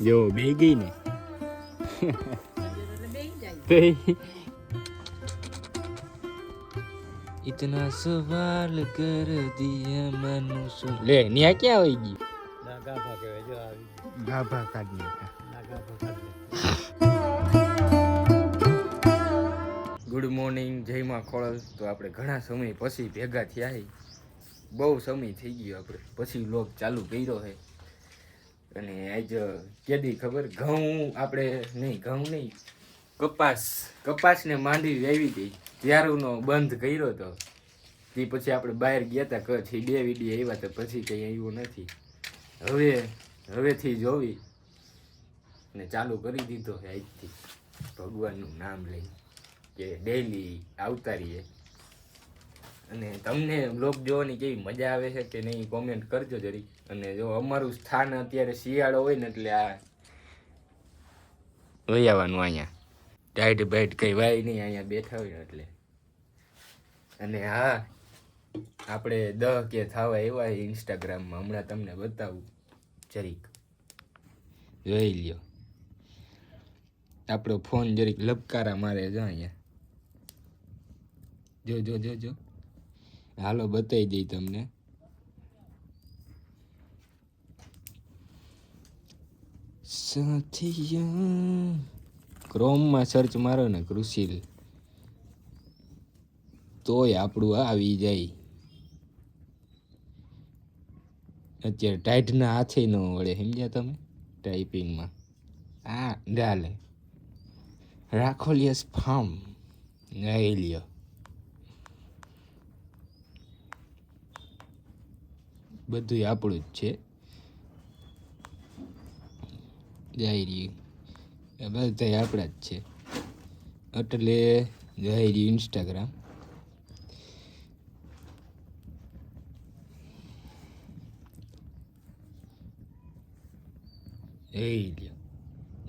જો બે ગઈ ને તો इतना सवाल कर दिया मनुष्य ले न्या क्या होगी નાગા ભાગે જો આવી गाभा काटने का નાગા ભાગે ગુડ મોર્નિંગ જય માં ખોળલ તો આપણે ઘણા સમય પછી ભેગા થયા છે બહુ સમય થઈ ગયો આપણે. પછી લોક ચાલુ કર્યો છે. અને આજ કેદી ખબર? ઘઉં આપણે નહીં ઘઉં નહીં. કપાસ. કપાસને માંડી વેવી હતી. ત્યારનો બંધ કર્યો હતો. તે પછી આપણે બહાર ગયા હતા કચ્છ. બે વીડિયો આવ્યા તો પછી કંઈ આવ્યું નથી. હવે હવેથી જોવી. ને ચાલુ કરી દીધો છે આજથી. ભગવાનનું નામ લઈ કે ડેઈલી આવતા રહીએ. અને તમને બ્લોગ જોવાની કેવી મજા આવે છે કે નહીં કોમેન્ટ કરજો જરી અને જો અમારું સ્થાન અત્યારે શિયાળો હોય ને એટલે આ લઈ આવવાનું અહીંયા. ટાઈટ બાઈટ કઈ વાય નહીં, અહીંયા બેઠા હોય એટલે. અને હા, આપણે દહ કે થાવા એવા ઇન્સ્ટાગ્રામમાં હમણાં તમને બતાવું જરીક. જોઈ લ્યો. આપણો ફોન જરીક લપકારા મારે જો અહીંયા. જો જો જો જો. હાલો બતાવી દઈ તમને. સાથિયા ક્રોમમાં સર્ચ મારો ને કૃષિલ. તોય આપણું આવી જાય. અત્યારે ટાઈટના હાથે ન વળે, સમજ્યા તમે? ટાઈપિંગમાં આ, ડાલે. રાખોલિયસ ફાર્મ લ્યો. બધું આપણું જ છે. જાય બધા આપણા જ છે. એટલે જાય ઇન્સ્ટાગ્રામ એ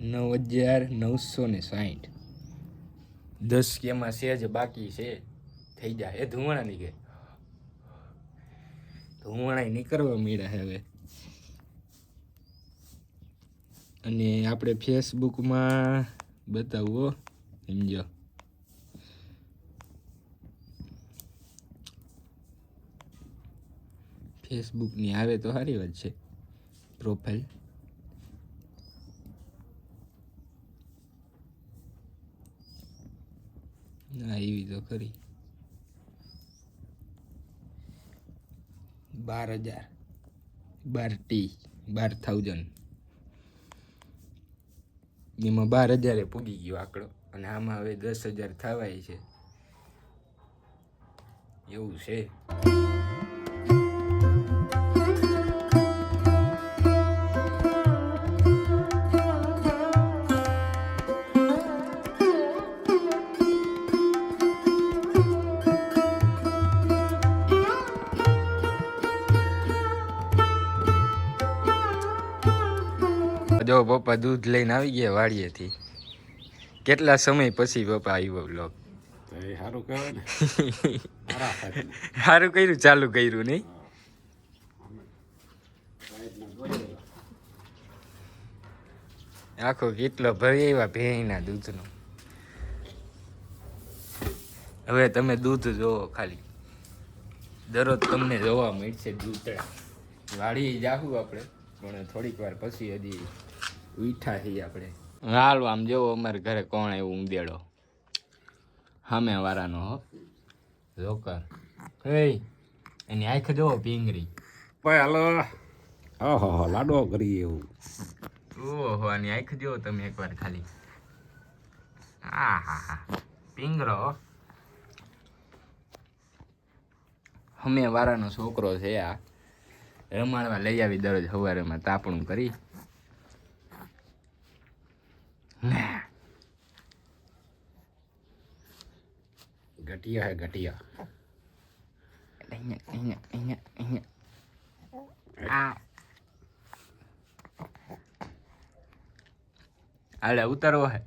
નવ હજાર નવસો ને સાઠ દસ કેમાં સેજ બાકી છે. થઈ જાય. એ ધુમાડા નીકળે ધુવાણા નીકળવા મળ્યા હવે. અને આપણે ફેસબુકમાં બતાવો સમજો. ફેસબુકની આવે તો સારી વાત છે, પ્રોફાઇલ. ના એવી તો ખરી. બાર હજાર. બાર ટી બાર થાઉઝન્ડ એમાં બાર હજારે પૂગી ગયો આંકડો. અને આમાં હવે દસ હજાર થવાય છે. એવું છે. જો પપ્પા દૂધ લઈને આવી ગયા વાડીએથી. કેટલા સમય પછી પપ્પા આવ્યો બ્લોગ સારું કહેવાય ને. સારું કર્યું ચાલુ કર્યું નહીં? આખો કેટલો ભરી આવ્યા ભેંના દૂધનો. હવે તમે દૂધ જોવો ખાલી. દરરોજ તમને જોવા મળશે દૂધડા વાળી જાહું આપણે પણ થોડીક વાર પછી હજી ઉઠા છીએ આપણે. હાલો આમ જોવો અમારે ઘરે કોણ એવું ઊંદેડો સામે વાળાનો હો. જોકર. હે. એની આંખ જોવો પીંગરી ભાઈ હાલો. ઓહો હો લાડો કરી એવું. ઓહો આની આંખ જોવો તમે એકવાર ખાલી. હા હા હા. પિંગરો અમે વારાનો છોકરો છે આ. રમાડવા લઈ આવી દરરોજ સવારેમાં તાપણું કરી. ઘટિયા હે ઘટિયા. અહીંયા અહીંયા અહીંયા અહીંયા. હાલે ઉતારવો હે.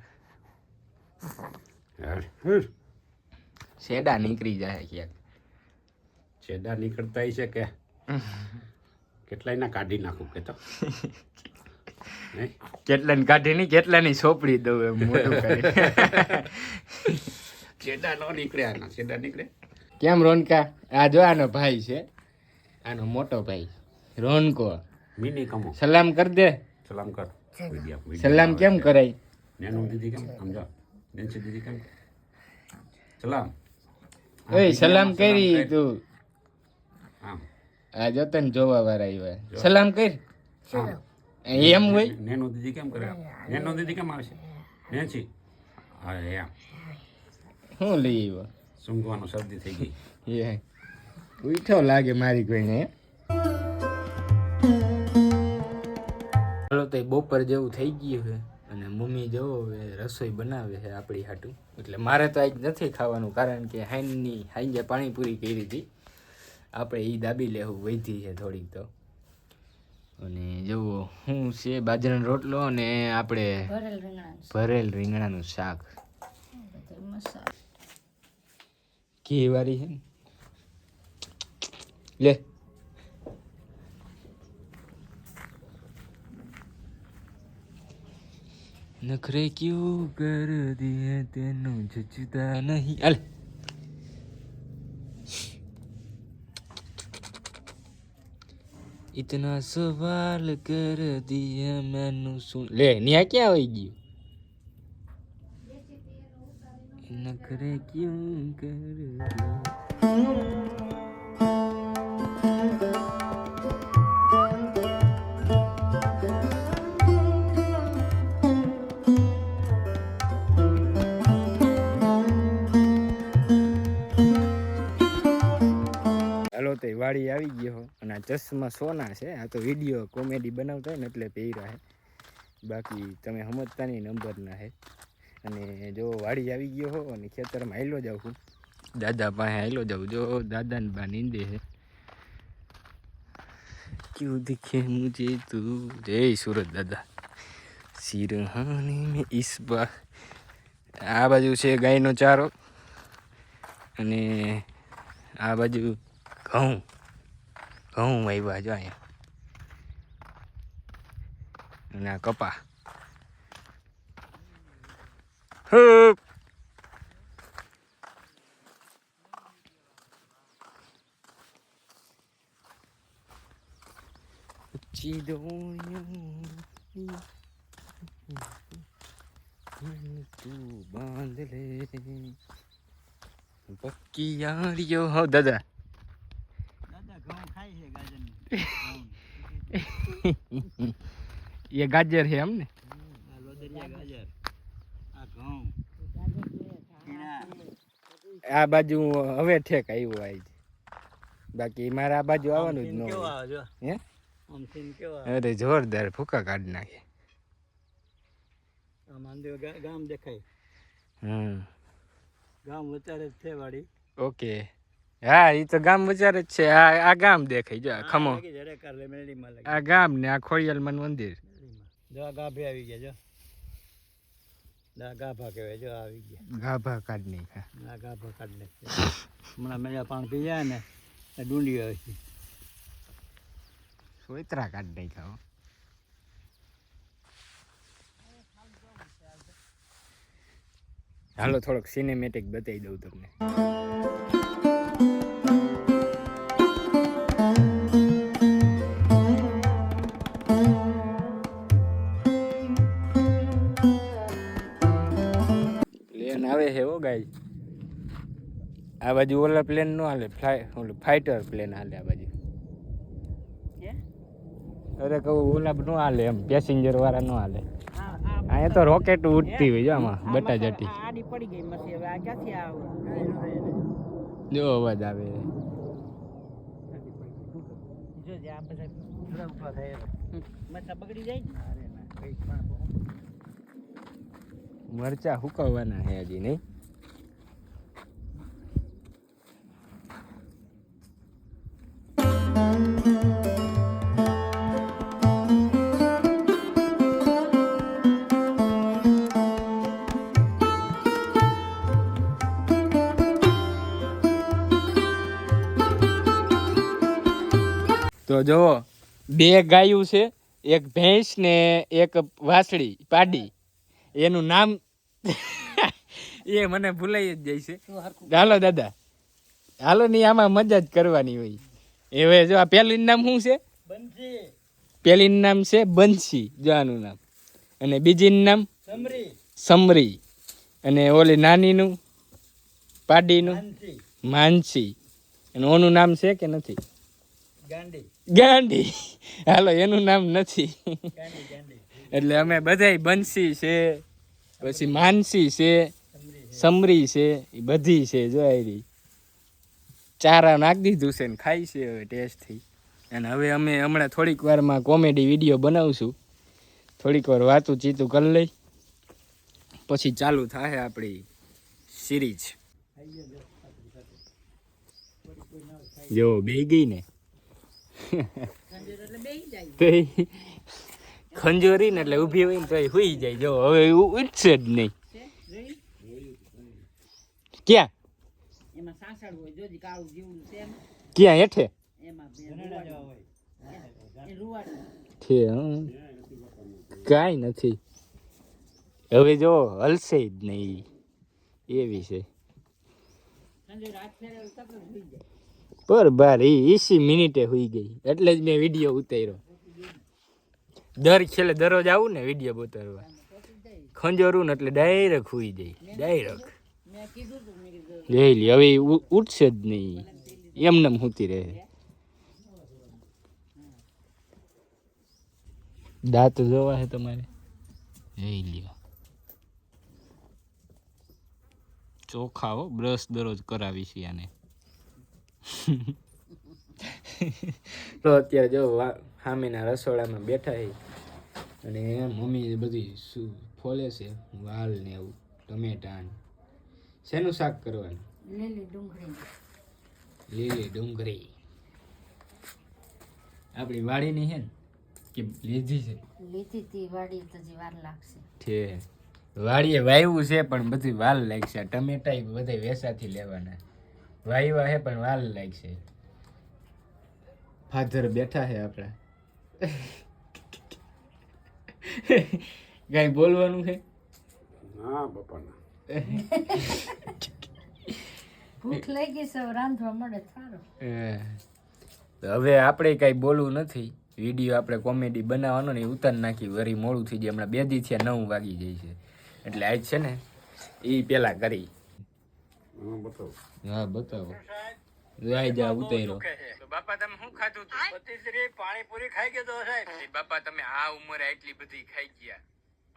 શેડા નીકળી જાય ક્યાંક. છેડા નીકળતા છે કે? કેટલાય ના કાઢી નાખું કે તો? કેટલાની કાઢી નહીં કેટલાની સોપડી દઉં એમ મોટું કરી. છેડા ન નીકળે આના છેડા નીકળે. કેમ રોનકા? આ જો આનો ભાઈ છે. આનો મોટો ભાઈ. રોનકો. મિની કમો. સલામ કર દે. સલામ કર. સલામ કેમ કરાય? નેનો દીદી કેમ? સમજો નેનસી દીદી કેમ? સલામ. ઓય સલામ કરી તું. આ જો તને જોવા વાળા આવ્યા સલામ કર. આમ એમ હોય? નેનો દીદી કેમ કરે? ને દીદી કેમ આવશે છી? હા એમ શું લઈ આવ્યો? સૂંઘવાનું શરદી થઈ ગઈ. એ ઉઠો લાગે મારી કોઈને ચાલો તો બપોર જેવું થઈ ગયું છે અને મમ્મી જવો હવે રસોઈ બનાવે છે આપણી હાટું. એટલે મારે તો આજ નથી ખાવાનું કારણ કે હાઈનની હાઈજે પાણીપુરી કરી હતી. આપણે એ દાબી લેવું વધી છે થોડીક તો. અને જુઓ શું છે બાજરાનો રોટલો અને આપણે ભરેલ રીંગણાનું ભરેલ રીંગણાનું શાક. ઘી વાળી છે ને? લે. નખરે ક્યું કર દિએ તેનું જચતા નહીં. અલે ઇતના સવાલ કર દિયા મેનું સુન લે ન્યા ક્યાં આવી ગયું નખરે ક્યું કર હાલો તો વાડી આવી ગયો આ ચશ્મા સોના છે. આ તો વીડિયો કોમેડી બનાવતા હોય ને એટલે પહેર્યા છે બાકી તમે સમજતા નહીં નંબરના છે અને જો વાડી આવી ગયો હો અને ખેતરમાં હાલો જાઉં છું. દાદા પાસે હાલો જાઉં. જો દાદાને બા નીંદે છે ક્યું દિખે મુજે તું? જય સુરત દાદા. સિરહાની મેં ઈસબા આ બાજુ છે ગાયનો ચારો. અને આ બાજુ ઘઉં. ઘઉં વાવ્યા જો અહીંયા અને આ કપા હપ. ઊંચી ડોળિયો મન તું બાંધ લે પક્કી યારીઓ હો દાદા એ ગાજર છે એમ ને? આ બાજુ હવે ઠેક આવ્યું આજ બાકી મારે આ બાજુ આવવાનું જ ન હે? અરે જોરદાર ફૂકા કાઢી નાખે. ગામ દેખાય હમ. ગામ વચારે જ છે વાડી ઓકે. હા એ તો ગામ વચારે જ છે. આ ગામ દેખાય. જો ખમો. આ ગામ ને આ ખોડિયાલ મન મંદિર. જો આ ગાભે આવી ગયા જો. આ ગાભા કહેવાય જો આવી ગયા. ગાભા કાઢ નાખ્યા. આ ગાભા કાઢ નાખે હમણાં મેળા પાણી પી જાય ને ડુંડી આવે છે સોયત્રા કાઢ નાખ્યા. હાલો થોડોક સિનેમેટિક બતાવી દઉં તમને. ગાય. આ બાજુ ઓલા પ્લેન નો હાલે ફ્લાય ઓલું ફાઇટર પ્લેન હાલે આ બાજુ. અરે કહું ઓલા નો હાલે એમ પેસેન્જર વાળા નો હાલે. અહીંયા તો રોકેટ ઉડતી હોય જો આમાં બટા જટી આડી પડી ગઈ મસી હવે આ ક્યાંથી આવે? જો અવાજ આવે. જો જે આ બધા પૂરા ઊભા થાય મસા બગડી જાય અરે ના? કઈ પણ મરચા હુકવવાના છે હજી નહીં? તો જુઓ બે ગાયું છે એક ભેંસ ને એક વાસળી પાડી. એનું નામ એ મને ભૂલાઈ જ જાય છે. હાલો દાદા. હાલો નહીં આમાં મજા જ કરવાની હોય. હવે જો આ પહેલીનું નામ શું છે? બનશે પેલી નામ છે બંસી જો આનું નામ. અને બીજીનું નામ? સમરી. સમરી. અને ઓલી નાનીનું? પાડીનું? માનસી. અને ઓનું નામ છે કે નથી? ગાંડી. ગાંડી. હાલો એનું નામ નથી. એટલે અમે બધાય બંસી છે પછી માનસી છે સમરી સમરી છે એ બધી છે જોઈ રહી ચારા નાખી દીધું છે ને ખાઈ છે હવે ટેસ્ટથી અને હવે અમે હમણાં થોડીક વારમાં કોમેડી વીડિયો બનાવશું. થોડીક વાર વાતું ચીતું કરી લઈ. પછી ચાલુ થાય આપણી સિરીઝ જો બે ગઈ ને. ખંજોરી ને એટલે ઊભી હોય ને તો હુઈ જાય. જો, હવે ઉઠશે જ નહીં. ક્યાં? એમાં સાસડ હોય જોજી કાળું જીવડું છે એમ. ક્યાં હેઠે? એમાં રૂવાડું. કાંઈ નથી. હવે જો હલશે જ નહીં. એવી છે. પર બાર એસી મિનિટે હોઈ ગઈ. એટલે જ મેં વીડિયો ઉતાર્યો. દર છેલ્લે દરરોજ આવું ને વીડિયો ઉતારવા. ખંજોરું ને એટલે ડાયરેક્ટ હોઈ જાય. ડાયરેક્ટ મેં કીધું લઈ લે. હવે ઉઠશે જ નહીં. એમને હુતી રહે. દાંત જોવા છે તમારે? લઈ લ્યો. ચોખા હો, બ્રશ દરરોજ કરાવી છે આને. તો અત્યારે જો સામેના રસોડામાં બેઠા છે અને મમ્મી બધી શું ફોલે છે? વાલ ને એવું ટમેટા ને શેનું શાક કરવાનું? લીલી ડુંગળી. લીલી ડુંગળી. આપણી વાડીની છે ને કે લીધી છે? લીધી તી વાડી તો જે વાર લાગશે. છે. વાડીએ વાવ્યું છે પણ બધી વાલ લાગશે. ટમેટા બધા વેસાથી લેવાના. વાવ્યા છે પણ વાલ લાગશે. ફાધર બેઠા છે આપણા. કઈ બોલવાનું છે? હા બાપાના. ભૂખ લાગી છે હવે રાંધવા મળે સારું. હવે આપણે કાંઈ બોલવું નથી. વીડિયો આપણે કોમેડી બનાવવાનો ને ઉતાર નાખી વરી મોડું થઈ જાય. હમણાં બે દી થયા નવ વાગી જાય છે. એટલે આજ છે ને એ પેલા કરી. હા બતાવો. હા બતાવો. રાઈ જા છે. તો બાપા તમે શું ખાધું હતું? પતિશ્રી પાણીપુરી ખાઈ ગયો તો સાહેબ. બાપા તમે આ ઉંમરે આટલી બધી ખાઈ ગયા.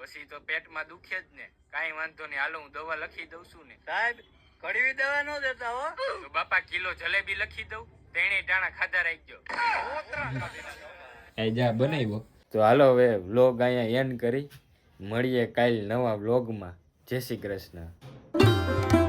પછી તો પેટમાં દુખે જ ને. કાઈ વાંધો નહીં. હાલો હું દવા લખી દઉં છું ને. સાહેબ કડવી દવા ન દેતા હો. તો બાપા કિલો જલેબી લખી દઉં. તેણે ટાણા ખાધા રાખજો. એ જા બનાવ્યો. તો હાલો હવે વ્લોગ અહીંયા એન્ડ કરી. મળીએ કાલ નવા વ્લોગમાં જય શ્રી કૃષ્ણ.